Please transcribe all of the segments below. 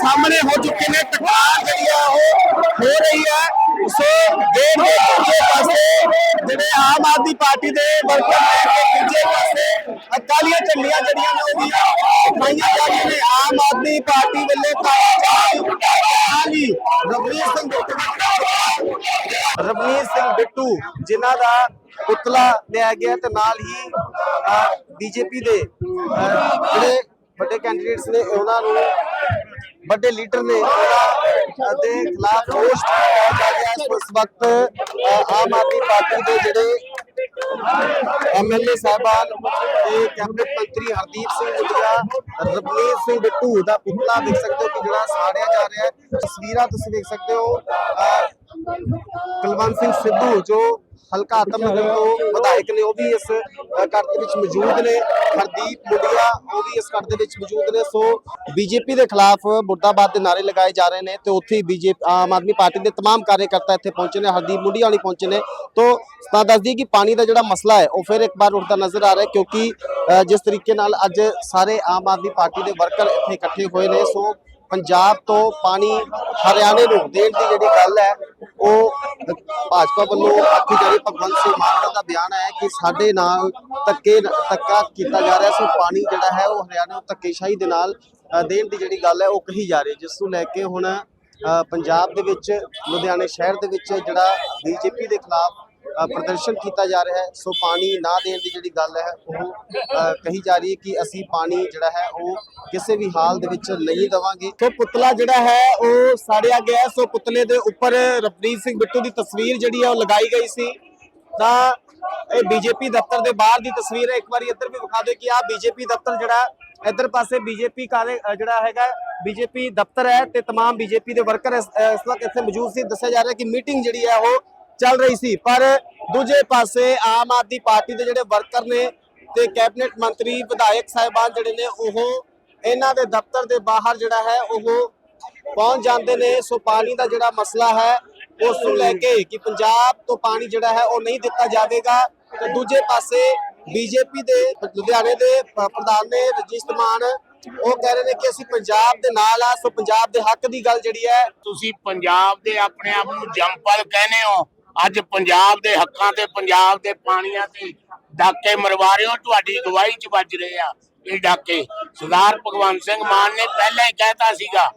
ਸਾਹਮਣੇ ਹੋ ਚੁੱਕੇ ਨੇ ਟਕਰਾਰ ਜਿਹੜੀ ਆ ਉਹ ਹੋ ਰਹੀ ਹੈ ਸੋ ਗੇਟ ਦੇ ਦੂਜੇ ਪਾਸੇ ਜਿਹੜੇ ਆਮ ਆਦਮੀ ਪਾਰਟੀ ਦੇ ਵਰਕਰ ਨੇ ਤੇ ਦੂਜੇ ਪਾਸੇ ਅਕਾਲੀਆਂ ਝੰਡੀਆਂ ਜਿਹੜੀਆਂ ਨੇ ਉਹ ਵੀ ਪਾਈਆਂ ਜਾ ਰਹੀਆਂ ਨੇ। ਆਮ ਆਦਮੀ ਪਾਰਟੀ ਵੱਲੋਂ ਕਾਲੀ ਰਵਨੀਤ ਸਿੰਘ ਬਿੱਟੂ ਰਵਨੀਤ ਸਿੰਘ ਬਿੱਟੂ, ਜਿਨ੍ਹਾਂ ਦਾ ਪੁਤਲਾ ਲਿਆ ਗਿਆ ਤੇ ਨਾਲ ਹੀ ਬੀਜੇਪੀ ਦੇ ਜਿਹੜੇ ਵੱਡੇ ਕੈਂਡੀਡੇਟਸ ਨੇ, ਉਹਨਾਂ ਨੂੰ ਵੱਡੇ ਲੀਡਰ ਨੇ ਉਹਨਾਂ ਖਿਲਾਫ ਰੋਸ ਕੀਤਾ ਜਾ ਰਿਹਾ ਇਸ ਵਕਤ ਆਮ ਆਦਮੀ ਪਾਰਟੀ ਦੇ ਜਿਹੜੇ ਐਮਐਲਏ ਸਾਹਿਬਾਨ ਤੇ ਕੈਬਨਿਟ ਮੰਤਰੀ ਹਰਦੀਪ ਸਿੰਘ ਮੁੰਡਿਆ, ਰਵਨੀਤ ਸਿੰਘ ਬਿੱਟੂ ਦਾ ਪੁਤਲਾ ਦੇਖ ਸਕਦੇ ਹੋ ਕਿ ਜਿਹੜਾ ਸਾੜਿਆ ਜਾ ਰਿਹਾ ਹੈ। ਤਸਵੀਰਾਂ ਤੁਸੀਂ ਦੇਖ ਸਕਦੇ ਹੋ। ਕੁਲਵੰਤ ਸਿੰਘ ਸਿੱਧੂ ਜੋ ਹਲਕਾ ਆਤਮਨਗਰ ਤੋਂ ਵਿਧਾਇਕ ਨੇ ਉਹ ਵੀ ਇਸ ਅ, ਘਰ ਦੇ ਵਿੱਚ ਮੌਜੂਦ ਨੇ ਹਰਦੀਪ ਮੁੰਡਿਆ ਉਹ ਵੀ ਇਸ ਘਰ ਦੇ ਵਿੱਚ ਮੌਜੂਦ ਨੇ ਸੋ ਬੀਜੇਪੀ ਦੇ ਖਿਲਾਫ ਮੁਰਦਾਬਾਦ ਦੇ ਨਾਰੇ ਲਗਾਏ ਜਾ ਰਹੇ ਨੇ ਤੇ ਉੱਥੇ ਹੀ ਬੀਜੇਪੀ ਆਮ ਆਦਮੀ ਪਾਰਟੀ ਦੇ तमाम ਕਾਰਜਕਰਤਾ ਇੱਥੇ ਪਹੁੰਚੇ ਨੇ ਹਰਦੀਪ ਮੁੰਡਿਆ ਵਾਲੀ ਪਹੁੰਚੇ ਨੇ ਤੋਂ ਤਾਂ ਦੱਸ ਦਈਏ ਕਿ ਪਾਣੀ ਦਾ ਜਿਹੜਾ ਮਸਲਾ ਹੈ ਉਹ ਫਿਰ ਇੱਕ ਵਾਰ ਉੱਠਦਾ ਨਜ਼ਰ ਆ ਰਿਹਾ ਹੈ ਕਿਉਂਕਿ ਅ, ਜਿਸ ਤਰੀਕੇ ਨਾਲ ਅੱਜ ਸਾਰੇ ਆਮ ਆਦਮੀ ਪਾਰਟੀ ਦੇ ਵਰਕਰ ਇੱਥੇ ਇਕੱਠੇ ਹੋਏ ਨੇ ਸੋ ਪੰਜਾਬ ਤੋਂ ਪਾਣੀ ਹਰਿਆਣੇ ਨੂੰ ਦੇਣ ਦੀ ਜਿਹੜੀ ਗੱਲ ਹੈ, ਉਹ ਭਾਜਪਾ ਵੱਲੋਂ ਆਖੀ ਜਾ ਰਹੀ, ਭਗਵੰਤ ਸਿੰਘ ਮਾਨ ਦਾ ਬਿਆਨ ਹੈ ਕਿ ਸਾਡੇ ਨਾਲ ਧੱਕੇ, ਧੱਕਾ ਕੀਤਾ ਜਾ ਰਿਹਾ, ਸੋ ਪਾਣੀ ਜਿਹੜਾ ਹੈ ਉਹ ਹਰਿਆਣਾ ਨੂੰ ਧੱਕੇਸ਼ਾਹੀ ਦੇ ਨਾਲ ਦੇਣ ਦੀ ਜਿਹੜੀ ਗੱਲ ਹੈ, ਉਹ ਕਹੀ ਜਾ ਰਹੀ ਹੈ, ਜਿਸ ਨੂੰ ਲੈ ਕੇ ਹੁਣ ਪੰਜਾਬ ਦੇ ਵਿੱਚ, ਲੁਧਿਆਣੇ ਸ਼ਹਿਰ ਦੇ ਵਿੱਚ ਜਿਹੜਾ ਬੀਜੇਪੀ ਦੇ ਖਿਲਾਫ ਪ੍ਰਦਰਸ਼ਨ ਕੀਤਾ ਜਾ ਰਿਹਾ ਹੈ ਸੋ ਪਾਣੀ ਨਾ ਦੇਣ ਦੀ ਜਿਹੜੀ ਗੱਲ ਹੈ ਉਹ ਅ, ਕਹੀ ਜਾ ਰਹੀ ਹੈ ਕਿ ਅਸੀਂ ਪਾਣੀ ਜਿਹੜਾ ਹੈ ਉਹ ਕਿਸੇ ਵੀ ਹਾਲ ਦੇ ਵਿੱਚ ਨਹੀਂ ਦਵਾਂਗੇ ਸੋ ਪੁਤਲਾ ਜਿਹੜਾ ਹੈ ਉਹ ਸਾੜਿਆ ਗਿਆ ਹੈ। ਸੋ ਪੁਤਲੇ ਦੇ ਉੱਪਰ ਰਵਨੀਤ ਸਿੰਘ ਬਿੱਟੂ ਦੀ ਤਸਵੀਰ ਜਿਹੜੀ ਹੈ ਉਹ ਲਗਾਈ ਗਈ ਸੀ ਤਾਂ ਇਹ ਬੀਜੇਪੀ ਦਫ਼ਤਰ ਦੇ ਬਾਹਰ ਦੀ ਤਸਵੀਰ ਹੈ ਇੱਕ ਵਾਰੀ ਇੱਧਰ ਵੀ ਵਿਖਾ ਦਿਓ ਕਿ ਆਹ ਬੀਜੇਪੀ ਦਫ਼ਤਰ ਜਿਹੜਾ ਇੱਧਰ ਪਾਸੇ ਬੀਜੇਪੀ ਕਾਰੇ ਅ, ਜਿਹੜਾ ਹੈਗਾ ਬੀਜੇਪੀ ਦਫ਼ਤਰ ਹੈ ਤੇ तमाम ਬੀਜੇਪੀ ਦੇ ਵਰਕਰ ਇਸ ਅ, ਇਸ ਵਕਤ ਇੱਥੇ ਮੌਜੂਦ ਸੀ ਦੱਸਿਆ ਜਾ ਰਿਹਾ ਕਿ ਮੀਟਿੰਗ ਜਿਹੜੀ ਹੈ ਉਹ ਚੱਲ ਰਹੀ ਸੀ, ਪਰ ਦੂਜੇ ਪਾਸੇ ਆਮ ਆਦਮੀ ਪਾਰਟੀ ਦੇ ਜਿਹੜੇ ਵਰਕਰ ਨੇ ਤੇ ਕੈਬਨਿਟ ਮੰਤਰੀ, ਵਿਧਾਇਕ ਸਾਹਿਬਾਨ ਜਿਹੜੇ ਨੇ, ਉਹ ਇਹਨਾਂ ਦੇ ਦਫ਼ਤਰ ਦੇ ਬਾਹਰ ਜਿਹੜਾ ਹੈ, ਉਹ ਪਹੁੰਚ ਜਾਂਦੇ ਨੇ। ਸੋ ਪਾਣੀ ਦਾ ਜਿਹੜਾ ਮਸਲਾ ਹੈ, ਉਸ ਨੂੰ ਲੈ ਕੇ ਕਿ ਪੰਜਾਬ ਤੋਂ ਪਾਣੀ ਜਿਹੜਾ ਹੈ, ਉਹ ਨਹੀਂ ਦਿੱਤਾ ਜਾਵੇਗਾ। ਤੇ ਦੂਜੇ ਪਾਸੇ ਬੀਜੇਪੀ ਦੇ, ਲੁਧਿਆਣੇ ਦੇ ਪ੍ਰਧਾਨ ਨੇ ਰਜਿਸਟ ਮਾਨ, ਉਹ ਕਹਿ ਰਹੇ ਨੇ ਕਿ ਅਸੀਂ ਪੰਜਾਬ ਦੇ ਨਾਲ ਆ, ਸੋ ਪੰਜਾਬ ਦੇ ਹੱਕ ਦੀ ਗੱਲ ਜਿਹੜੀ ਹੈ। ਤੁਸੀਂ ਪੰਜਾਬ ਦੇ ਆਪਣੇ ਆਪ ਨੂੰ ਜੰਪਲ ਕਹਿੰਦੇ ਹੋ। ਅੱਜ ਪੰਜਾਬ ਦੇ ਹੱਕਾਂ ਤੇ, ਪੰਜਾਬ ਦੇ ਪਾਣੀਆਂ ਤੇ ਡਾਕੇ ਮਰਵਾ ਰਹੇ ਹੋ, ਤੁਹਾਡੀ ਗਵਾਹੀ ਚ ਵੱਜ ਰਹੇ ਆ ਇਹ ਡਾਕੇ। ਸਰਦਾਰ ਭਗਵੰਤ ਸਿੰਘ ਮਾਨ ਨੇ ਪਹਿਲਾਂ ਹੀ ਕਹਿਤਾ ਸੀਗਾ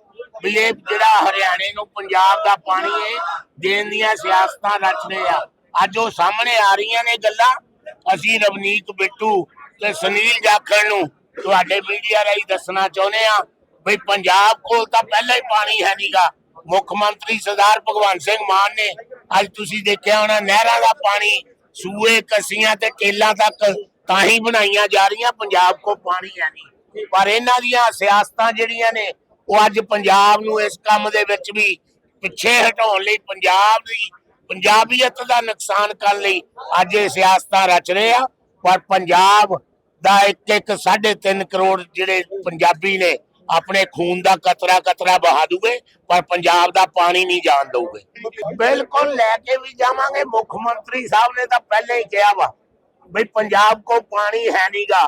ਵੀ ਇਹ ਜਿਹੜਾ ਹਰਿਆਣੇ ਨੂੰ ਪੰਜਾਬ ਦਾ ਪਾਣੀ ਹੈ ਦੇਣ ਦੀਆਂ ਸਿਆਸਤਾਂ ਰਚ ਰਹੇ ਆ। ਅੱਜ ਉਹ ਸਾਹਮਣੇ ਆ ਰਹੀਆਂ ਨੇ ਗੱਲਾਂ। ਅਸੀਂ ਰਵਨੀਤ ਬਿੱਟੂ ਤੇ ਸੁਨੀਲ ਜਾਖੜ ਨੂੰ ਤੁਹਾਡੇ ਮੀਡੀਆ ਰਾਹੀਂ ਦੱਸਣਾ ਚਾਹੁੰਦੇ ਆ ਵੀ ਪੰਜਾਬ ਕੋਲ ਤਾਂ ਪਹਿਲਾਂ ਹੀ ਪਾਣੀ ਹੈ ਨੀਗਾ। ਮੁੱਖ ਮੰਤਰੀ ਸਰਦਾਰ ਭਗਵੰਤ ਸਿੰਘ ਮਾਨ ਨੇ ਅੱਜ ਤੁਸੀਂ ਦੇਖਿਆ ਹੋਣਾ, ਨਹਿਰਾਂ ਦਾ ਪਾਣੀ, ਸੂਏ, ਕਸੀਆਂ ਤੇ ਟੇਲਾਂ ਤੱਕ ਤਾਂ ਹੀ ਬਣਾਈਆਂ ਜਾ ਰਹੀਆਂ, ਪੰਜਾਬ ਕੋ ਪਾਣੀ ਹੈ ਨਹੀਂ। ਪਰ ਇਹਨਾਂ ਦੀਆਂ ਸਿਆਸਤਾਂ ਜਿਹੜੀਆਂ ਨੇ, ਉਹ ਅੱਜ ਪੰਜਾਬ ਨੂੰ ਇਸ ਕੰਮ ਦੇ ਵਿੱਚ ਵੀ ਪਿੱਛੇ ਹਟਾਉਣ ਲਈ, ਪੰਜਾਬ ਦੀ ਪੰਜਾਬੀਅਤ ਦਾ ਨੁਕਸਾਨ ਕਰਨ ਲਈ ਅੱਜ ਇਹ ਸਿਆਸਤਾਂ ਰਚ ਰਹੇ ਆ। ਪਰ ਪੰਜਾਬ ਦਾ ਇੱਕ ਇੱਕ 3.5 ਕਰੋੜ ਜਿਹੜੇ ਪੰਜਾਬੀ ਨੇ ਆਪਣੇ ਖੂਨ ਦਾ ਕਤਰਾ ਕਤਰਾ ਬਹਾ ਦੂਗੇ, ਪਰ ਪੰਜਾਬ ਦਾ ਪਾਣੀ ਨਹੀਂ ਜਾਣ ਦਊਗੇ। ਬਿਲਕੁਲ ਲੈ ਕੇ ਵੀ ਜਾਵਾਂਗੇ। ਮੁੱਖ ਮੰਤਰੀ ਸਾਹਿਬ ਨੇ ਤਾਂ ਪਹਿਲਾਂ ਹੀ ਕਿਹਾ ਵਾ ਬਈ ਪੰਜਾਬ ਕੋ ਪਾਣੀ ਹੈ ਨਹੀਂਗਾ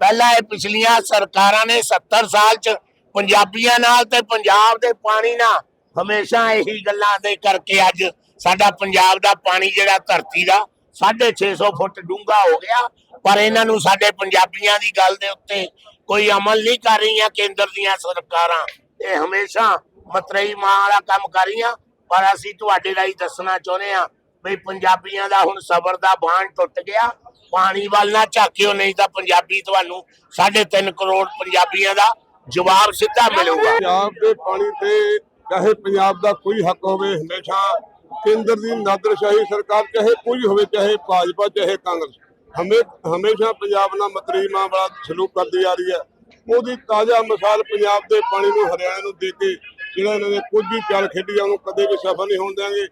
ਪਹਿਲਾਂ ਇਹ ਪਿਛਲੀਆਂ ਸਰਕਾਰਾਂ ਨੇ 70 ਸਾਲ ਚ ਪੰਜਾਬੀਆਂ ਨਾਲ ਤੇ ਪੰਜਾਬ ਦੇ ਪਾਣੀ ਨਾਲ ਹਮੇਸ਼ਾ ਇਹੀ ਗੱਲਾਂ ਦੇ ਕਰਕੇ ਅੱਜ ਸਾਡਾ ਪੰਜਾਬ ਦਾ ਪਾਣੀ ਜਿਹੜਾ ਧਰਤੀ ਦਾ 650 ਫੁੱਟ ਡੂੰਘਾ ਹੋ ਗਿਆ। ਪਰ ਇਹਨਾਂ ਨੂੰ ਸਾਡੇ ਪੰਜਾਬੀਆਂ ਦੀ ਗੱਲ ਦੇ ਉੱਤੇ ਕੋਈ ਅਮਲ ਨਹੀਂ ਕਰ ਰਹੀਆਂ ਕੇਂਦਰ ਦੀਆਂ ਸਰਕਾਰਾਂ। ਇਹ ਹਮੇਸ਼ਾ ਮਤਰਈ ਮਾਂ ਵਾਲਾ ਕੰਮ ਕਰ ਰਹੀਆਂ। ਪਰ ਅਸੀਂ ਤੁਹਾਡੇ ਰਾਹੀਂ ਦੱਸਣਾ ਚਾਹੁੰਦੇ ਆ ਵੀ ਪੰਜਾਬੀਆਂ ਦਾ ਹੁਣ ਸਬਰ ਦਾ ਬਾਣ ਟੁੱਟ ਗਿਆ। ਪਾਣੀ ਵੱਲ ਨਾ ਝਾਕਿਓ, ਨਹੀਂ ਤਾਂ ਪੰਜਾਬੀ ਤੁਹਾਨੂੰ 3.5 ਕਰੋੜ ਪੰਜਾਬੀਆਂ ਦਾ ਜਵਾਬ ਸਿੱਧਾ ਮਿਲੂਗਾ। ਪੰਜਾਬ ਦੇ ਪਾਣੀ ਤੇ ਚਾਹੇ ਪੰਜਾਬ ਦਾ ਕੋਈ ਹੱਕ ਹੋਵੇ, ਹਮੇਸ਼ਾ ਕੇਂਦਰ ਦੀ ਨਾਦਰਸ਼ਾਹੀ ਸਰਕਾਰ ਚਾਹੇ ਕੋਈ ਹੋਵੇ, ਚਾਹੇ ਭਾਜਪਾ, ਚਾਹੇ ਕਾਂਗਰਸ। ਹਮੇ, ਹਮੇਸ਼ਾ ਪੰਜਾਬ ਨਾਲ ਮਤਰੀਮਾ ਵਾਲਾ ਸਲੂਕ ਕਰਦੀ ਆ ਰਹੀ ਹੈ। ਉਹਦੀ ਤਾਜ਼ਾ ਮਿਸਾਲ ਪੰਜਾਬ ਦੇ ਪਾਣੀ ਨੂੰ, ਹਰਿਆਣਾ ਨੂੰ ਦੇ ਕੇ ਜਿਹੜਾ ਇਹਨਾਂ ਨੇ ਕੁਝ ਵੀ ਚਾਲ ਖੇਡੀ ਆ, ਉਹਨੂੰ ਕਦੇ ਵੀ ਸਫਲ ਨਹੀਂ ਹੋਣ ਦੇਵਾਂਗੇ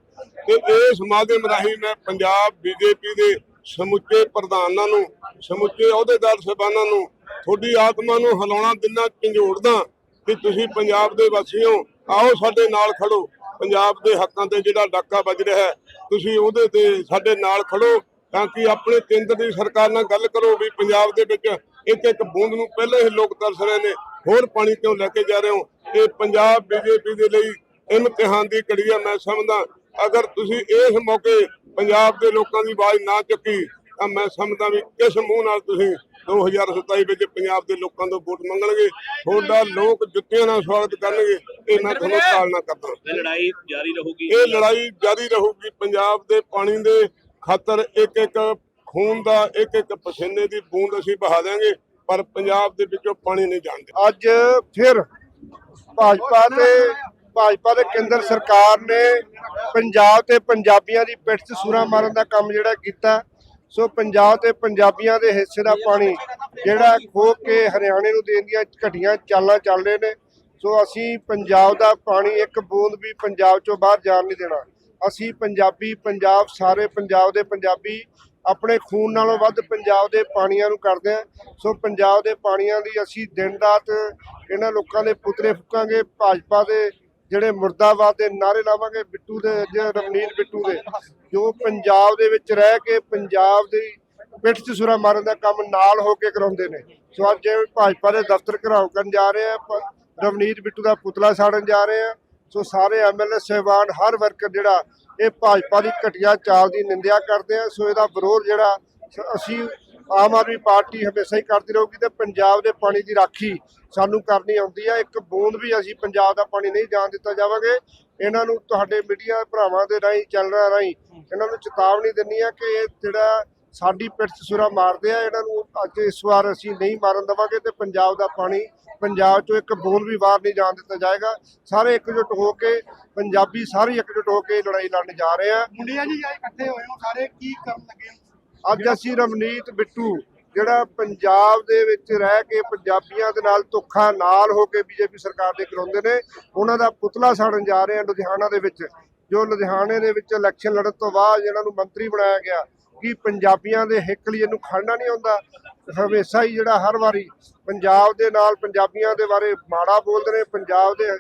ਤੇ ਇਸ ਮਾਧਿਅਮ ਰਾਹੀਂ ਮੈਂ ਪੰਜਾਬ ਬੀਜੇਪੀ ਦੇ ਸਮੁੱਚੇ ਪ੍ਰਧਾਨਾਂ ਨੂੰ, ਸਮੁੱਚੇ ਅਹੁਦੇਦਾਰ ਸਹਿਬਾਨਾਂ ਨੂੰ, ਤੁਹਾਡੀ ਆਤਮਾ ਨੂੰ ਹਿਲਾਉਣਾ ਦਿਨਾਂ ਝੰਜੋੜਦਾ ਕਿ ਤੁਸੀਂ ਪੰਜਾਬ ਦੇ ਵਾਸੀਓ ਆਓ ਸਾਡੇ ਨਾਲ ਖੜੋ। ਪੰਜਾਬ ਦੇ ਹੱਕਾਂ ਤੇ ਜਿਹੜਾ ਡਾਕਾ ਵੱਜ ਰਿਹਾ ਹੈ, ਤੁਸੀਂ ਉਹਦੇ ਤੇ ਸਾਡੇ ਨਾਲ ਖੜੋ। ਤਾਂ ਕਿ ਆਪਣੇ ਕੇਂਦਰ ਦੀ ਸਰਕਾਰ ਨਾਲ ਗੱਲ ਕਰੋ ਵੀ ਪੰਜਾਬ ਦੇ ਵਿੱਚ ਇੱਕ ਇੱਕ ਬੂੰਦ ਨੂੰ ਪਹਿਲੇ ਹੀ ਲੋਕ ਤਰਸ ਰਹੇ ਨੇ ਹੋਰ ਪਾਣੀ ਕਿਉਂ ਲੈ ਕੇ ਜਾ ਰਹੇ ਹੋ? ਇਹ ਪੰਜਾਬ ਬੀਜੇਪੀ ਦੇ ਲਈ ਇਮਤਿਹਾਨ ਦੀ ਘੜੀ ਹੈ ਮੈਂ ਸਮਝਦਾ। ਅਗਰ ਤੁਸੀਂ ਇਸ ਮੌਕੇ ਪੰਜਾਬ ਦੇ ਲੋਕਾਂ ਦੀ ਆਵਾਜ਼ ਨਾ ਚੁੱਕੀ ਤਾਂ ਮੈਂ ਸਮਝਦਾ ਵੀ ਕਿਸ ਮੂੰਹ ਨਾਲ ਤੁਸੀਂ 2027 ਵਿੱਚ ਪੰਜਾਬ ਦੇ ਲੋਕਾਂ ਤੋਂ ਵੋਟ ਮੰਗਣਗੇ ਤੁਹਾਡਾ ਲੋਕ ਜੁੱਤੀਆਂ ਨਾਲ ਸਵਾਗਤ ਕਰਨਗੇ ਇਹ ਮੈਂ ਤੁਹਾਨੂੰ ਤਾਲਨਾ ਕਰਦਾ। ਇਹ ਲੜਾਈ ਜਾਰੀ ਰਹੂਗੀ। ਇਹ ਲੜਾਈ ਜਾਰੀ ਰਹੂਗੀ ਪੰਜਾਬ ਦੇ ਪਾਣੀ ਦੇ ਖਾਤਰ ਇੱਕ ਇੱਕ ਖੂਨ ਦਾ, ਇੱਕ ਇੱਕ ਪਸੀਨੇ ਦੀ ਬੂੰਦ ਅਸੀਂ ਬਹਾ ਦੇਾਂਗੇ ਪਰ ਪੰਜਾਬ ਦੇ ਵਿੱਚੋਂ ਪਾਣੀ ਨਹੀਂ ਜਾਣਦੇ। ਅੱਜ ਫਿਰ ਭਾਜਪਾ ਤੇ ਭਾਜਪਾ ਦੇ ਕੇਂਦਰ ਸਰਕਾਰ ਨੇ ਪੰਜਾਬ ਤੇ ਪੰਜਾਬੀਆਂ ਦੀ ਪਿੱਠ 'ਚ ਸੂਰਾ ਮਾਰਨ ਦਾ ਕੰਮ ਜਿਹੜਾ ਕੀਤਾ, ਸੋ ਪੰਜਾਬ ਤੇ ਪੰਜਾਬੀਆਂ ਦੇ ਹਿੱਸੇ ਦਾ ਪਾਣੀ ਜਿਹੜਾ ਖੋ ਕੇ ਹਰਿਆਣੇ ਨੂੰ ਦੇਣ ਦੀਆਂ ਘਟੀਆਂ ਚਾਲਾਂ ਚੱਲ ਰਹੇ ਨੇ, ਸੋ ਅਸੀਂ ਪੰਜਾਬ ਦਾ ਪਾਣੀ ਇੱਕ ਬੂੰਦ ਵੀ ਪੰਜਾਬ ਚੋਂ ਬਾਹਰ ਜਾਣ ਨਹੀਂ ਦੇਣਾ। ਅਸੀਂ ਪੰਜਾਬੀ, ਪੰਜਾਬ, ਸਾਰੇ ਪੰਜਾਬ ਦੇ ਪੰਜਾਬੀ ਆਪਣੇ ਖੂਨ ਨਾਲੋਂ ਵੱਧ ਪੰਜਾਬ ਦੇ ਪਾਣੀਆਂ ਨੂੰ ਕਰਦੇ ਆ ਸੋ ਪੰਜਾਬ ਦੇ ਪਾਣੀਆਂ ਦੀ ਅਸੀਂ ਦਿਨ ਰਾਤ ਇਹਨਾਂ ਲੋਕਾਂ ਦੇ ਪੁਤਲੇ ਫੁੱਕਾਂਗੇ, ਭਾਜਪਾ ਦੇ ਜਿਹੜੇ ਮੁਰਦਾਬਾਦ ਦੇ ਨਾਰੇ ਲਾਵਾਂਗੇ, ਬਿੱਟੂ ਦੇ ਜੇ ਰਵਨੀਤ ਬਿੱਟੂ ਦੇ, ਜੋ ਪੰਜਾਬ ਦੇ ਵਿੱਚ ਰਹਿ ਕੇ ਪੰਜਾਬ ਦੀ ਪਿੱਠ 'ਚ ਸੁਰਾ ਮਾਰਨ ਦਾ ਕੰਮ ਨਾਲ ਹੋ ਕੇ ਕਰਾਉਂਦੇ ਨੇ। ਸੋ ਅੱਜ ਇਹ ਭਾਜਪਾ ਦੇ ਦਫ਼ਤਰ ਘਰਾਓ ਕਰਨ ਜਾ ਰਹੇ ਆ, ਪ- ਰਵਨੀਤ ਬਿੱਟੂ ਦਾ ਪੁਤਲਾ ਸਾੜਨ ਜਾ ਰਹੇ ਆ। ਸੋ ਸਾਰੇ ਐਮਐਲਏ ਸਹਿਬਾਨ, ਹਰ ਵਰਕਰ ਜਿਹੜਾ, ਇਹ ਭਾਜਪਾ ਦੀ ਘਟੀਆ ਚਾਲ ਦੀ ਨਿੰਦਿਆ ਕਰਦੇ ਆ। ਸੋ ਇਹਦਾ ਵਿਰੋਧ ਜਿਹੜਾ, ਅਸੀਂ ਆਮ ਆਦਮੀ ਪਾਰਟੀ ਹਮੇਸ਼ਾ ਹੀ ਕਰਦੀ ਰਹੂਗੀ ਤੇ ਪੰਜਾਬ ਦੇ ਪਾਣੀ ਦੀ ਰਾਖੀ ਸਾਨੂੰ ਕਰਨੀ ਆਉਂਦੀ ਆ। ਇੱਕ ਬੂੰਦ ਵੀ ਅਸੀਂ ਪੰਜਾਬ ਦਾ ਪਾਣੀ ਨਹੀਂ ਜਾਣ ਦਿੱਤਾ ਜਾਵਾਂਗੇ। ਇਹਨਾਂ ਨੂੰ ਤੁਹਾਡੇ ਮੀਡੀਆ ਭਰਾਵਾਂ ਦੇ ਰਾਹੀਂ, ਚੈਨਲਾਂ ਰਾਹੀਂ ਇਹਨਾਂ ਨੂੰ ਚੇਤਾਵਨੀ ਦਿੰਨੀ ਆ ਕਿ ਇਹ ਜਿਹੜਾ ਸਾਡੀ ਪਿੱਠ ਸੁਰਾ ਮਾਰਦੇ ਆ, ਇਹਨਾਂ ਨੂੰ ਅੱਜ ਇਸ ਵਾਰ ਅਸੀਂ ਨਹੀਂ ਮਾਰਨ ਦੇਵਾਂਗੇ ਤੇ ਪੰਜਾਬ ਦਾ ਪਾਣੀ ਪੰਜਾਬ 'ਚੋਂ ਇੱਕ ਬੂੰਦ ਵੀ ਬਾਹਰ ਨਹੀਂ ਜਾਣ ਦਿੱਤਾ ਜਾਏਗਾ। ਸਾਰੇ ਇਕਜੁੱਟ ਹੋ ਕੇ ਪੰਜਾਬੀ ਸਾਰੇ ਇਕਜੁੱਟ ਹੋ ਕੇ ਲੜਾਈ ਲੜਨ ਜਾ ਰਹੇ ਆ। ਮੁੰਡਿਆ ਜੀ ਆਏ ਇਕੱਠੇ ਹੋਏ ਹੋ ਸਾਰੇ ਕੀ ਕਰਨ ਲੱਗੇ ਅੱਜ ਅਸੀਂ ਰਮਨੀਤ ਬਿੱਟੂ ਜਿਹੜਾ ਪੰਜਾਬ ਦੇ ਵਿੱਚ ਰਹਿ ਕੇ ਪੰਜਾਬੀਆਂ ਦੇ ਨਾਲ ਧੋਖਾ ਨਾਲ ਹੋ ਕੇ ਬੀਜੇਪੀ ਸਰਕਾਰ ਦੇ ਕਰਾਉਂਦੇ ਨੇ ਉਹਨਾਂ ਦਾ ਪੁਤਲਾ ਸਾੜਨ ਜਾ ਰਹੇ ਆ ਲੁਧਿਆਣਾ ਦੇ ਵਿੱਚ। ਜੋ ਲੁਧਿਆਣੇ ਦੇ ਵਿੱਚ ਇਲੈਕਸ਼ਨ ਲੜਨ ਤੋਂ ਬਾਅਦ ਇਹਨਾਂ ਨੂੰ ਮੰਤਰੀ ਬਣਾਇਆ ਗਿਆ। ਕਿ ਪੰਜਾਬੀਆਂ ਦੇ ਹਿੱਕ ਲਈ ਇਹਨੂੰ ਖੜਨਾ ਨਹੀਂ ਆਉਂਦਾ। ਹਮੇਸ਼ਾ ਹੀ ਜਿਹੜਾ ਹਰ ਵਾਰੀ ਪੰਜਾਬ ਦੇ ਨਾਲ ਪੰਜਾਬੀਆਂ ਦੇ ਬਾਰੇ ਮਾੜਾ ਬੋਲਦੇ ਨੇ ਪੰਜਾਬ ਦੇ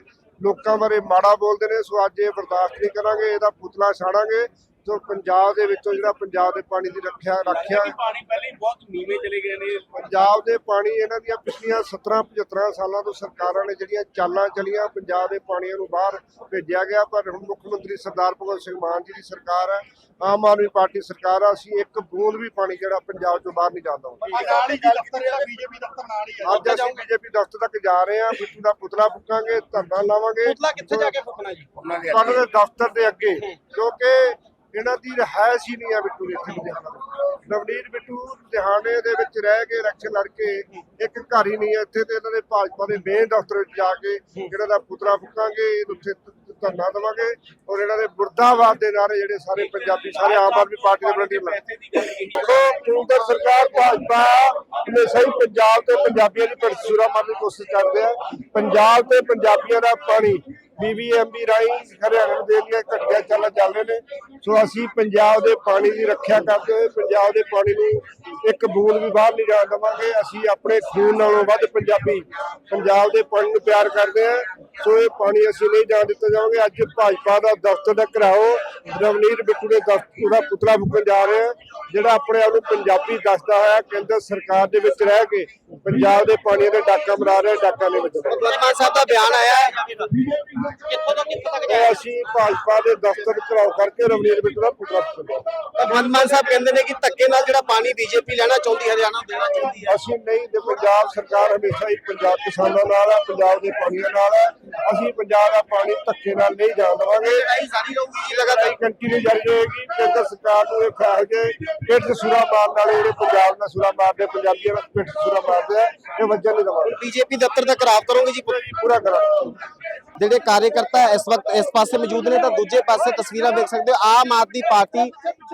ਲੋਕਾਂ ਬਾਰੇ ਮਾੜਾ ਬੋਲਦੇ ਨੇ। ਸੋ ਅੱਜ ਇਹ ਬਰਦਾਸ਼ਤ ਨਹੀਂ ਕਰਾਂਗੇ ਇਹਦਾ ਪੁਤਲਾ ਸਾੜਾਂਗੇ ਸੋ ਪੰਜਾਬ ਦੇ ਵਿੱਚੋਂ ਜਿਹੜਾ ਪੰਜਾਬ ਦੇ ਪਾਣੀ ਦੀ ਰੱਖਿਆ ਰੱਖਿਆ ਪਾਣੀ ਪਹਿਲੇ ਹੀ ਬਹੁਤ ਨੀਵੇਂ ਚਲੇ ਗਏ ਨੇ। ਪੰਜਾਬ ਦੇ ਪਾਣੀ ਇਹਨਾਂ ਦੀਆਂ ਪਿਛਲੀਆਂ 17 75 ਸਾਲਾਂ ਤੋਂ ਸਰਕਾਰਾਂ ਨੇ ਜਿਹੜੀਆਂ ਚਾਲਾਂ ਚਲੀਆਂ ਪੰਜਾਬ ਦੇ ਪਾਣੀਆਂ ਨੂੰ ਬਾਹਰ ਭੇਜਿਆ ਗਿਆ। ਪਰ ਹੁਣ ਮੁੱਖ ਮੰਤਰੀ ਸਰਦਾਰ ਭਗਵੰਤ ਸਿੰਘ ਮਾਨ ਜੀ ਦੀ ਸਰਕਾਰ ਹੈ। ਆਮ ਆਦਮੀ ਪਾਰਟੀ ਸਰਕਾਰ ਆ ਅਸੀਂ ਇੱਕ ਬੂੰਦ ਵੀ ਪਾਣੀ ਜਿਹੜਾ ਪੰਜਾਬ ਚੋਂ ਬਾਹਰ ਨਹੀਂ ਜਾਂਦਾ ਨਾਲ ਹੀ ਦਫ਼ਤਰ ਜਿਹੜਾ ਬੀਜੇਪੀ ਦਫ਼ਤਰ ਨਾਲ ਹੀ ਅੱਜ ਅਸੀਂ ਬੀਜੇਪੀ ਦਫ਼ਤਰ ਤੱਕ ਜਾ ਰਹੇ ਹਾਂ ਬਿੱਟੂ ਦਾ ਪੁਤਲਾ ਫੁੱਕਾਂਗੇ ਧਰਨਾ ਲਾਵਾਂਗੇ। ਪੁਤਲਾ ਕਿੱਥੇ ਜਾ ਕੇ ਫੁੱਕਣਾ ਜੀ? ਉਹਨਾਂ ਦੇ ਦਫ਼ਤਰ ਦੇ ਅੱਗੇ ਕਿਉਂਕਿ ਇਹਨਾਂ ਦੀ ਰਿਹਾਇਸ਼ ਹੀ ਨਹੀਂ ਆ ਬਿੱਟੂ ਦੇ ਇੱਥੇ ਲੁਧਿਆਣਾ ਨਵਨੀਤ ਬਿੱਟੂ ਲੁਧਿਆਣੇ ਦੇ ਵਿੱਚ ਰਹਿ ਕੇ ਇਲੈਕਸ਼ਨ ਲੜ ਕੇ ਇੱਕ ਘਰ ਹੀ ਨਹੀਂ ਹੈ ਇੱਥੇ ਤੇ ਇਹਨਾਂ ਦੇ ਭਾਜਪਾ ਦੇ ਮੇਨ ਦਫ਼ਤਰ ਵਿੱਚ ਜਾ ਕੇ ਜਿਹੜਾ ਦਾ ਪੁਤਲਾ ਫੁੱਕਾਂਗੇ ਉੱਥੇ ਧਰਨਾ ਦੇਵਾਂਗੇ ਔਰ ਇਹਨਾਂ ਦੇ ਮੁਰਦਾਬਾਦ ਦੇ ਨਾਰੇ ਜਿਹੜੇ ਸਾਰੇ ਪੰਜਾਬੀ ਸਾਰੇ ਆਮ ਆਦਮੀ ਪਾਰਟੀ ਦੇ ਕੀਤੀ। ਕੇਂਦਰ ਸਰਕਾਰ ਭਾਜਪਾ ਹਮੇਸ਼ਾ ਹੀ ਪੰਜਾਬ ਤੇ ਪੰਜਾਬੀਆਂ ਦੀ ਪਰਸੂਰਾ ਮਾਰਨ ਦੀ ਕੋਸ਼ਿਸ਼ ਕਰਦੇ ਆ। ਪੰਜਾਬ ਤੇ ਪੰਜਾਬੀਆਂ ਦਾ ਪਾਣੀ ਬੀਬੀਐਮਬੀ ਰਾਹੀਂ ਹਰਿਆਣਾ ਨੂੰ ਦੇ ਦੀਆਂ ਘਟੀਆਂ ਚੱਲਾਂ ਚੱਲ ਰਹੇ ਨੇ। ਸੋ ਅਸੀਂ ਪੰਜਾਬ ਦੇ ਪਾਣੀ ਦੀ ਰੱਖਿਆ ਕਰਦੇ ਹੋਏ, ਪੰਜਾਬ ਦੇ ਪਾਣੀ ਨੂੰ ਇੱਕ ਬੂੰਦ ਵੀ ਬਾਹਰ ਨਹੀਂ ਜਾਣ ਦੇਵਾਂਗੇ। ਅਸੀਂ ਆਪਣੇ ਖੂਨ ਨਾਲੋਂ ਵੱਧ ਪੰਜਾਬੀ ਪੰਜਾਬ ਦੇ ਪਾਣੀ ਨੂੰ ਪਿਆਰ ਕਰਦੇ ਆ ਸੋ ਇਹ ਪਾਣੀ ਅਸੀਂ ਨਹੀਂ ਜਾਣ ਦਿੱਤਾ ਜਾਵਾਂਗੇ। ਅੱਜ ਭਾਜਪਾ ਦਾ ਦਫ਼ਤਰ ਦਾ ਘਰਾਓ, ਰਵਨੀਤ ਬਿੱਟੂ ਦੇ ਦਫ਼ਤਰ ਦਾ ਪੁਤਲਾ ਫੂਕਣ ਜਾ ਰਹੇ ਜਿਹੜਾ ਆਪਣੇ ਆਪ ਨੂੰ ਪੰਜਾਬੀ ਦੱਸਦਾ ਹੋਇਆ, ਕੇਂਦਰ ਸਰਕਾਰ ਦੇ ਵਿੱਚ ਰਹਿ ਕੇ ਪੰਜਾਬ ਦੇ ਪਾਣੀ ਦੇ ਡਾਕਾ ਮਰਾ ਰਿਹਾ ਡਾਕਾ ਦੇ ਵਿੱਚ। ਸਾਹਿਬ ਦਾ ਬਿਆਨ ਆਇਆ ਕਿੱਥੋਂ ਤੋਂ ਕਿੱਥੋਂ ਤੱਕ ਇਹ ਅਸੀਂ ਭਾਜਪਾ ਦੇ ਦਫ਼ਤਰ ਘਰਾਓ ਕਰਕੇ ਰਵਨੀਤ ਬਿੱਟੂ ਦਾ ਪੁਤਲਾ ਫੂਕਾਂਗੇ ਭਗਵੰਤ ਮਾਨ ਸਾਹਿਬ ਕਹਿੰਦੇ ਨੇ ਕਿ ਧੱਕੇ ਨਾਲ ਜਿਹੜਾ ਪਾਣੀ ਬੀਜੇਪੀ ਲੈਣਾ ਚਾਹੁੰਦੀ ਹਰਿਆਣਾ ਦੇਣਾ ਚਾਹੁੰਦੀ ਹੈ। ਅਸੀਂ ਨਹੀਂ ਤੇ ਪੰਜਾਬ ਸਰਕਾਰ ਹਮੇਸ਼ਾ ਹੀ ਪੰਜਾਬ ਕਿਸਾਨਾਂ ਨਾਲ ਹੈ ਪੰਜਾਬ ਦੇ ਪਾਣੀਆਂ ਨਾਲ ਹੈ। ਅਸੀਂ ਪੰਜਾਬ ਦਾ ਪਾਣੀ ਧੱਕੇ ਨਾਲ ਨਹੀਂ ਜਾਣ ਦੇਵਾਂਗੇ। ਲੜਾਈ ਜਾਰੀ ਰਹੂਗੀ ਜੀ ਲਗਾਤਾਰ। ਕੰਟੀਨਿਊ ਜਾਰੀ ਰਹੇਗੀ। ਕੇਂਦਰ ਸਰਕਾਰ ਨੂੰ ਇਹ ਖਿਆਲ ਕੇ ਪਿੱਠ ਸੁਰਾ ਮਾਰਨ ਵਾਲੇ ਜਿਹੜੇ ਪੰਜਾਬ ਨਾਲ ਸੁਰਾ ਮਾਰਦੇ ਪੰਜਾਬੀਆਂ ਨਾਲ ਪਿੱਠ ਸੁਰਾ ਮਾਰਦੇ ਆ ਇਹ ਵੱਜਣ ਨਹੀਂ ਦੇਵਾਂਗੇ। ਬੀਜੇਪੀ ਦਫ਼ਤਰ ਦਾ ਘਰਾਵ ਕਰੋਗੇ ਜੀ? ਪੂਰਾ ਕਰਾਂਗੇ। ਜਿਹੜੇ ਕਾਰਜਕਰਤਾ ਇਸ ਵਕਤ ਇਸ ਪਾਸੇ ਮੌਜੂਦ ਨੇ ਤਾਂ ਦੂਜੇ ਪਾਸੇ ਤਸਵੀਰਾਂ ਵੇਖ ਸਕਦੇ ਹੋ ਆਮ ਆਦਮੀ ਪਾਰਟੀ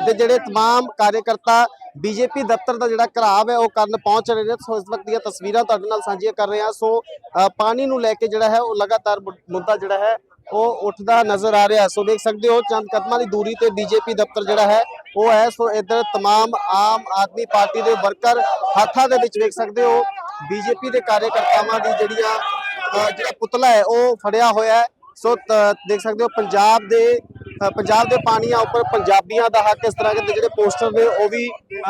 ਦੇ ਜਿਹੜੇ तमाम ਕਾਰਜਕਰਤਾ ਬੀਜੇਪੀ ਦਫ਼ਤਰ ਦਾ ਜਿਹੜਾ ਘਰਾਵ ਹੈ ਉਹ ਕਰਨ ਪਹੁੰਚ ਰਹੇ ਨੇ ਸੋ ਇਸ ਵਕਤ ਦੀਆਂ ਤਸਵੀਰਾਂ ਤੁਹਾਡੇ ਨਾਲ ਸਾਂਝੀਆਂ ਕਰ ਰਹੇ ਹਾਂ ਸੋ ਅ, ਪਾਣੀ ਨੂੰ ਲੈ ਕੇ ਜਿਹੜਾ ਹੈ ਉਹ ਲਗਾਤਾਰ ਮੁ- ਮੁੱਦਾ ਜਿਹੜਾ ਹੈ ਉਹ ਉੱਠਦਾ ਨਜ਼ਰ ਆ ਰਿਹਾ ਸੋ ਦੇਖ ਸਕਦੇ ਹੋ ਚੰਦ ਕਦਮਾਂ ਦੀ ਦੂਰੀ ਤੇ ਬੀਜੇਪੀ ਦਫ਼ਤਰ ਜਿਹੜਾ ਹੈ ਉਹ ਹੈ ਸੋ ਇੱਧਰ तमाम ਆਮ ਆਦਮੀ ਪਾਰਟੀ ਦੇ ਵਰਕਰ ਹੱਥਾਂ ਦੇ ਵਿੱਚ ਵੇਖ ਸਕਦੇ ਹੋ ਬੀਜੇਪੀ ਦੇ ਕਾਰਜਕਰਤਾਵਾਂ ਦੀ ਜਿਹੜੀਆਂ ਅ, ਜਿਹੜਾ ਪੁਤਲਾ ਹੈ, ਉਹ ਫੜਿਆ ਹੋਇਆ ਹੈ। ਸੋ, ਤ- ਦੇਖ ਸਕਦੇ ਹੋ, ਪੰਜਾਬ ਦੇ ਪੰਜਾਬ ਦੇ ਪਾਣੀਆਂ ਉੱਪਰ ਪੰਜਾਬੀਆਂ ਦਾ ਹੱਕ ਇਸ ਤਰ੍ਹਾਂ ਦੇ ਜਿਹੜੇ ਪੋਸਟਰ ਨੇ, ਉਹ ਵੀ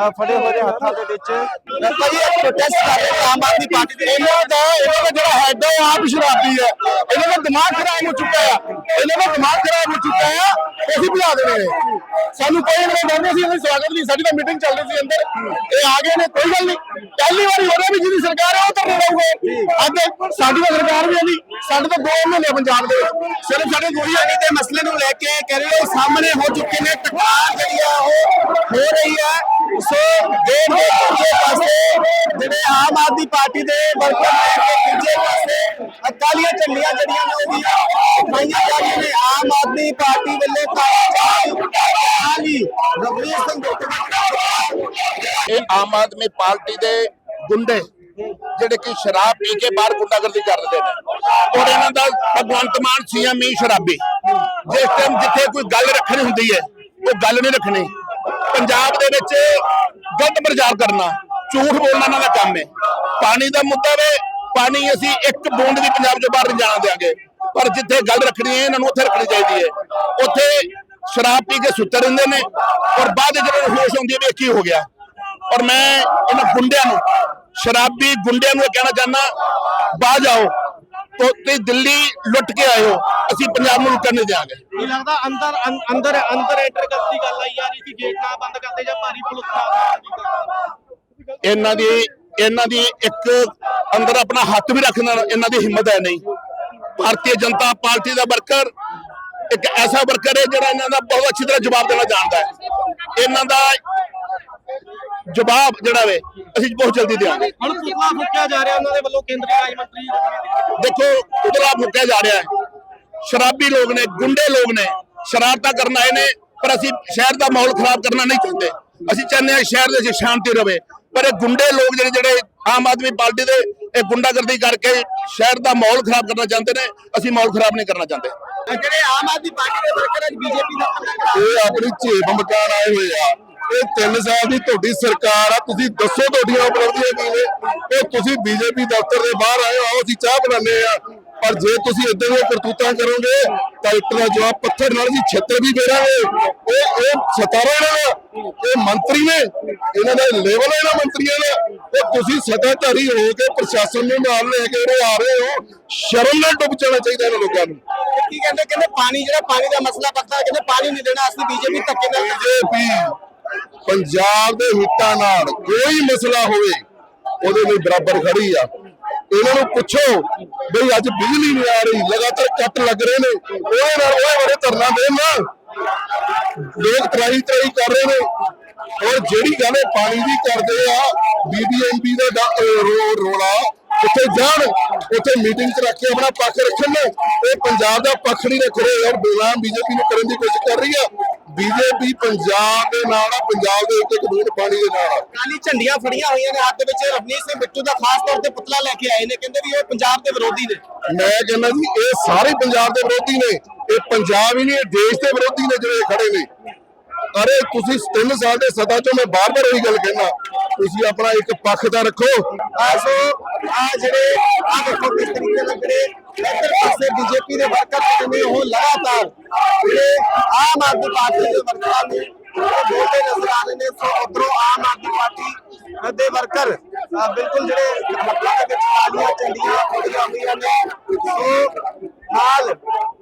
ਫੜੇ ਹੋਏ ਨੇ ਹੱਥਾਂ ਦੇ ਵਿੱਚ। ਭਾਈ ਇਹ ਪ੍ਰੋਟੈਸਟ ਕਰ ਰਹੇ ਆਮ ਆਦਮੀ ਪਾਰਟੀ ਦੇ। ਇਹਨਾਂ ਦਾ ਇਹਨਾਂ ਦਾ ਜਿਹੜਾ ਹੈਡ ਆਪ ਸ਼ਰਾਬੀ ਹੈ। ਇਹਨਾਂ ਦਾ ਦਿਮਾਗ ਖਰਾਬ ਹੋ ਚੁੱਕਾ ਹੈ। ਇਹਨਾਂ ਦਾ ਦਿਮਾਗ ਖਰਾਬ ਹੋ ਚੁੱਕਾ ਹੈ। ਅਸੀਂ ਭਜਾ ਦੇਣੇ ਨੇ ਸਾਨੂੰ ਕੋਈ ਨਹੀਂ ਕਹਿੰਦੇ ਸੀ, ਅਸੀਂ ਸਵਾਗਤ ਨਹੀਂ ਸਾਡੀ ਤਾਂ ਮੀਟਿੰਗ ਚੱਲ ਰਹੀ ਸੀ ਅੰਦਰ। ਇਹ ਆ ਗਏ ਨੇ, ਕੋਈ ਗੱਲ ਨਹੀਂ। ਪਹਿਲੀ ਵਾਰੀ ਹੋ ਰਿਹਾ ਵੀ ਜਿਹਦੀ ਸਰਕਾਰ ਹੈ, ਉਹ ਧਰਨੇ ਲਾਊਗੇ। ਅੱਜ ਸਾਡੀ ਤਾਂ ਸਰਕਾਰ ਵੀ ਨਹੀਂ। ਸਾਡੇ ਤਾਂ ਦੋ ਮਹੀਨੇ ਪੰਜਾਬ ਦੇ। ਸਿਰਫ ਸਾਡੇ ਗੋਲੀਆਂ ਦੇ ਮਸਲੇ ਨੂੰ ਲੈ ਕੇ ਕਹਿ ਰਹੇ ਹੋ, ਸਾਹਮਣੇ ਹੋ ਚੁੱਕੇ ਨੇ ਟਕਰਾਰ ਜਿਹੜੀ ਆ ਉਹ ਹੋ ਰਹੀ ਹੈ। ਸੋ ਦੇਸ਼ ਦੇ ਪਾਸੇ ਜਿਹੜੇ ਆਮ ਆਦਮੀ ਪਾਰਟੀ ਦੇ ਵਰਕਰ ਅਕਾਲੀਆਂ ਝੰਡੀਆਂ ਜਿਹੜੀਆਂ ਨੇ ਉਹ ਵੀ ਪਾਈਆਂ ਜਾ ਰਹੀਆਂ ਨੇ। ਆਮ ਆਦਮੀ ਪਾਰਟੀ ਵੱਲੋਂ ਕਾਲੀ ਰਵਨੀਤ ਸਿੰਘ ਗੁੱਟ ਇਹ ਆਮ ਆਦਮੀ ਪਾਰਟੀ ਦੇ ਗੁੰਡੇ, ਜਿਹੜੇ ਕਿ ਸ਼ਰਾਬ ਪੀ ਕੇ ਬਾਹਰ ਗੁੰਡਾਗਰਦੀ ਕਰ ਨੇ। ਔਰ ਇਹਨਾਂ ਦਾ ਭਗਵੰਤ ਮਾਨ, ਸੀਐਮ ਹੀ ਸ਼ਰਾਬੀ। ਜਿਸ ਟਾਈਮ ਜਿੱਥੇ ਕੋਈ ਗੱਲ ਰੱਖਣੀ ਹੁੰਦੀ ਹੈ, ਉਹ ਗੱਲ ਨਹੀਂ ਰੱਖਣੀ। ਪੰਜਾਬ ਦੇ ਵਿੱਚ ਗਲਤ ਪ੍ਰਚਾਰ ਕਰਨਾ, ਝੂਠ ਬੋਲਣਾ ਇਹਨਾਂ ਦਾ ਕੰਮ ਹੈ। ਪਾਣੀ ਦਾ ਮੁੱਦਾ ਵੇ ਪਾਣੀ ਅਸੀਂ ਇੱਕ ਬੂੰਦ ਵੀ ਪੰਜਾਬ ਤੋਂ ਬਾਹਰ ਨਹੀਂ ਜਾਣ ਦਿਆਂਗੇ। ਪਰ ਜਿੱਥੇ ਗੱਲ ਰੱਖਣੀ ਹੈ ਇਹਨਾਂ ਨੂੰ ਉੱਥੇ ਰੱਖਣੀ ਚਾਹੀਦੀ ਹੈ। ਉੱਥੇ ਸ਼ਰਾਬ ਪੀ ਕੇ ਸੁੱਤੇ ਰਹਿੰਦੇ ਨੇ ਔਰ ਬਾਅਦ ਜਦੋਂ ਹੋਸ਼ ਆਉਂਦੀ ਹੈ ਵੀ ਕੀ ਹੋ ਗਿਆ। ਔਰ ਮੈਂ ਇਹਨਾਂ ਗੁੰਡਿਆਂ ਨੂੰ ਸ਼ਰਾਬੀ ਗੁੰਡਿਆਂ ਨੂੰ ਇਹ ਕਹਿਣਾ ਚਾਹੁੰਦਾ ਬਾਹਰ ਜਾਓ ਤੁਸੀਂ ਦਿੱਲੀ ਲੁੱਟ ਕੇ ਆਏ ਹੋ ਅਸੀਂ ਪੰਜਾਬ ਨੂੰ ਲੁੱਟਣ ਨਹੀਂ ਦਿਆਂਗੇ। ਇਹ ਲੱਗਦਾ ਅੰਦਰ ਅੰਦਰ ਅੰਦਰ ਐਂਟਰ ਕਰਨ ਦੀ ਗੱਲ ਆਈ ਜਾ ਰਹੀ ਸੀ ਗੇਟ ਨਾ ਬੰਦ ਕਰਦੇ ਜਾਂ ਭਾਰੀ ਪੁਲਿਸ ਨਾਲ ਇਹਨਾਂ ਦੀ ਇਹਨਾਂ ਦੀ ਇੱਕ ਅੰਦਰ ਆਪਣਾ ਹੱਥ ਵੀ ਰੱਖਣ ਦਾ ਇਹਨਾਂ ਦੀ ਹਿੰਮਤ ਹੈ ਨਹੀਂ। ਭਾਰਤੀ ਜਨਤਾ ਪਾਰਟੀ ਦਾ ਵਰਕਰ ਇੱਕ ਐਸਾ ਵਰਕਰ ਹੈ ਜਿਹੜਾ ਇਹਨਾਂ ਦਾ ਬਹੁਤ ਅੱਛੀ ਤਰ੍ਹਾਂ ਜਵਾਬ ਦੇਣਾ ਜਾਣਦਾ ਹੈ। ਇਹਨਾਂ ਦਾ ਜਵਾਬ ਜਿਹੜਾ ਵੇ ਅਸੀਂ ਬਹੁਤ ਜਲਦੀ ਦੇਵਾਂਗੇ। ਹੁਣ ਪੁਤਲਾ ਫੁੱਕਿਆ ਜਾ ਰਿਹਾ ਉਹਨਾਂ ਦੇ ਵੱਲੋਂ ਕੇਂਦਰੀ ਰਾਜ ਮੰਤਰੀ ਦੇਖੋ ਉਤਲਾ ਮੁੱਕਿਆ ਜਾ ਰਿਹਾ ਹੈ। ਸ਼ਰਾਬੀ ਲੋਕ ਨੇ ਗੁੰਡੇ ਲੋਕ ਨੇ ਸ਼ਰਾਰਤਾਂ ਕਰਨ ਆਏ ਨੇ ਪਰ ਅਸੀਂ ਸ਼ਹਿਰ ਦਾ ਮਾਹੌਲ ਖਰਾਬ ਕਰਨਾ ਨਹੀਂ ਚਾਹੁੰਦੇ। ਅਸੀਂ ਚਾਹੁੰਦੇ ਹਾਂ ਸ਼ਹਿਰ ਦੇ ਵਿੱਚ ਸ਼ਾਂਤੀ ਰਵੇ। ਪਰ ਇਹ ਗੁੰਡੇ ਲੋਕ ਜਿਹੜੇ ਜਿਹੜੇ ਆਮ ਆਦਮੀ ਪਾਰਟੀ ਦੇ ਇਹ ਗੁੰਡਾਗਰਦੀ ਕਰਕੇ ਸ਼ਹਿਰ ਦਾ ਮਾਹੌਲ ਖਰਾਬ ਕਰਨਾ ਚਾਹੁੰਦੇ ਨੇ ਅਸੀਂ ਮਾਹੌਲ ਖਰਾਬ ਨਹੀਂ ਕਰਨਾ ਚਾਹੁੰਦੇ। ਜਿਹੜੇ ਆਮ ਆਦਮੀ ਪਾਰਟੀ ਦੇ ਵਰਕਰ ਅੱਜ ਬੀਜੇਪੀ ਦਾ ਇਹ ਆਪਣੀ ਝੇਪ ਮਕਾਨ ਆਏ ਹੋਏ ਆ। ਇਹ 3 ਸਾਲ ਦੀ ਤੁਹਾਡੀ ਸਰਕਾਰ ਆ ਤੁਸੀਂ ਦੱਸੋ ਤੁਹਾਡੀਆਂ ਉਪਲਬਧੀਆਂ ਕੀ ਨੇ। ਉਹ ਤੁਸੀਂ ਬੀਜੇਪੀ ਦਫ਼ਤਰ ਦੇ ਬਾਹਰ ਆਏ ਹੋ ਅਸੀਂ ਚਾਹ ਬਣਾਉਂਦੇ ਆ। ਪਰ ਜੇ ਤੁਸੀਂ ਇਦਾਂ ਦੀਆਂ ਕਰਤੂਤਾਂ ਕਰੋਗੇ ਤਾਂ ਇੱਟ ਦਾ ਜਵਾਬ ਪੱਥਰ ਨਾਲ ਜੀ ਛੇਤਰ ਵੀ ਫੇਰਾਂਗੇ। ਇਹ ਇਹ ਸਤਾਰਾ ਇਹਨਾਂ ਦਾ ਇਹ ਮੰਤਰੀ ਨੇ ਇਹਨਾਂ ਦਾ ਲੈਵਲ ਇਹਨਾਂ ਮੰਤਰੀਆਂ ਦਾ ਉਹ ਤੁਸੀਂ ਸੱਤਾਧਾਰੀ ਹੋ ਕੇ ਪ੍ਰਸ਼ਾਸਨ ਨੂੰ ਨਾਲ ਲੈ ਕੇ ਉਰੇ ਆ ਰਹੇ ਹੋ। ਸ਼ਰਮ ਨਾਲ ਡੁੱਬ ਜਾਣਾ ਚਾਹੀਦਾ ਇਹਨਾਂ ਲੋਕਾਂ ਨੂੰ। ਕੀ ਕਹਿੰਦੇ? ਕਹਿੰਦੇ ਪਾਣੀ ਜਿਹੜਾ ਪਾਣੀ ਦਾ ਮਸਲਾ ਪੱਕਾ ਕਹਿੰਦੇ ਪਾਣੀ ਨਹੀਂ ਦੇਣਾ ਅਸੀਂ ਬੀਜੇਪੀ ਧੱਕੇ ਨਾਲ ਬੀਜੇਪੀ ਪੰਜਾਬ ਦੇ ਹਿੱਤਾਂ ਨਾਲ ਕੋਈ ਮਸਲਾ ਹੋਵੇ ਉਹਦੇ ਲਈ ਬਰਾਬਰ ਖੜੀ ਆ। ਇਹਨਾਂ ਨੂੰ ਪੁੱਛੋ ਬਈ ਅੱਜ ਬਿਜਲੀ ਨਹੀਂ ਆ ਰਹੀ ਲਗਾਤਾਰ ਕੱਟ ਲੱਗ ਰਹੇ ਨੇ। ਉਹਦੇ ਨਾਲ ਉਹਦੇ ਬਾਰੇ ਧਰਨਾ ਦੇਣ ਨਾ। ਲੋਕ ਤਰਾਈ ਤਰਾਈ ਕਰ ਰਹੇ ਨੇ। ਔਰ ਜਿਹੜੀ ਗੱਲ ਇਹ ਪਾਣੀ ਦੀ ਕਰਦੇ ਆ ਬੀਬੀਐਮਪੀ ਦਾ ਰੋਲਾ ਉੱਥੇ ਜਾਣ ਉੱਥੇ ਮੀਟਿੰਗ 'ਚ ਰੱਖ ਕੇ ਆਪਣਾ ਪੱਖ ਰੱਖਣ ਨਾ। ਇਹ ਪੰਜਾਬ ਦਾ ਪੱਖ ਨਹੀਂ ਰੱਖ ਰਹੇ ਔਰ ਬੇਨਾਮ ਬੀਜੇਪੀ ਨੂੰ ਕਰਨ ਦੀ ਕੋਸ਼ਿਸ਼ ਕਰ ਰਹੀ ਆ। ਬੀਜੇਪੀ ਪੰਜਾਬ ਦੇ ਨਾਲ ਆ ਪੰਜਾਬ ਦੇ ਉੱਤੇ ਕਾਨੂੰਨ ਪਾਣੀ ਦੇ ਨਾਲ ਆ। ਕਾਲੀ ਝੰਡੀਆਂ ਫੜੀਆਂ ਹੋਈਆਂ ਨੇ ਹੱਥ ਦੇ ਵਿੱਚ ਰਵਨੀਤ ਸਿੰਘ ਬਿੱਟੂ ਦਾ ਖਾਸ ਤੌਰ ਤੇ ਪੁਤਲਾ ਲੈ ਕੇ ਆਏ ਨੇ। ਕਹਿੰਦੇ ਵੀ ਇਹ ਪੰਜਾਬ ਦੇ ਵਿਰੋਧੀ ਨੇ। ਮੈਂ ਕਹਿੰਦਾ ਜੀ ਇਹ ਸਾਰੇ ਪੰਜਾਬ ਦੇ ਵਿਰੋਧੀ ਨੇ। ਇਹ ਪੰਜਾਬ ਹੀ ਨਹੀਂ, ਇਹ ਦੇਸ਼ ਦੇ ਵਿਰੋਧੀ ਨੇ ਜਿਹੜੇ ਖੜੇ ਨੇ। ਅਰੇ ਤੁਸੀਂ 3 ਸਾਲ ਦੇ ਸਦਾ ਚੋਂ ਮੈਂ ਬਾਰ-ਬਾਰ ਉਹੀ ਗੱਲ ਕਹਿਣਾ ਤੁਸੀਂ ਆਪਣਾ ਇੱਕ ਪੱਖ ਦਾ ਰੱਖੋ। ਆ ਆ ਜਿਹੜੇ, ਆ ਦੇਖੋ ਕਿਸ ਤਰੀਕੇ ਨਾਲ ਜਿਹੜੇ ਇੱਧਰ ਪਾਸੇ ਬੀਜੇਪੀ ਦੇ ਵਰਕਰ ਜਿਹੜੇ ਉਹ ਲਗਾਤਾਰ ਜਿਹੜੇ ਆਮ ਆਦਮੀ ਪਾਰਟੀ ਦੇ ਵਰਕਰਾਂ ਨੂੰ ਬੋਲਦੇ ਨਜ਼ਰ ਆ ਰਹੇ ਨੇ। ਸੋ ਉਧਰੋਂ ਆਮ ਆਦਮੀ ਪਾਰਟੀ ਦੇ ਵਰਕਰ ਬਿਲਕੁਲ ਜਿਹੜੇ ਹੱਥਾਂ ਦੇ ਵਿੱਚ ਕਾਲੀਆਂ ਝੰਡੀਆਂ ਹੋਈਆਂ ਨੇ। ਸੋ ਨਾਲ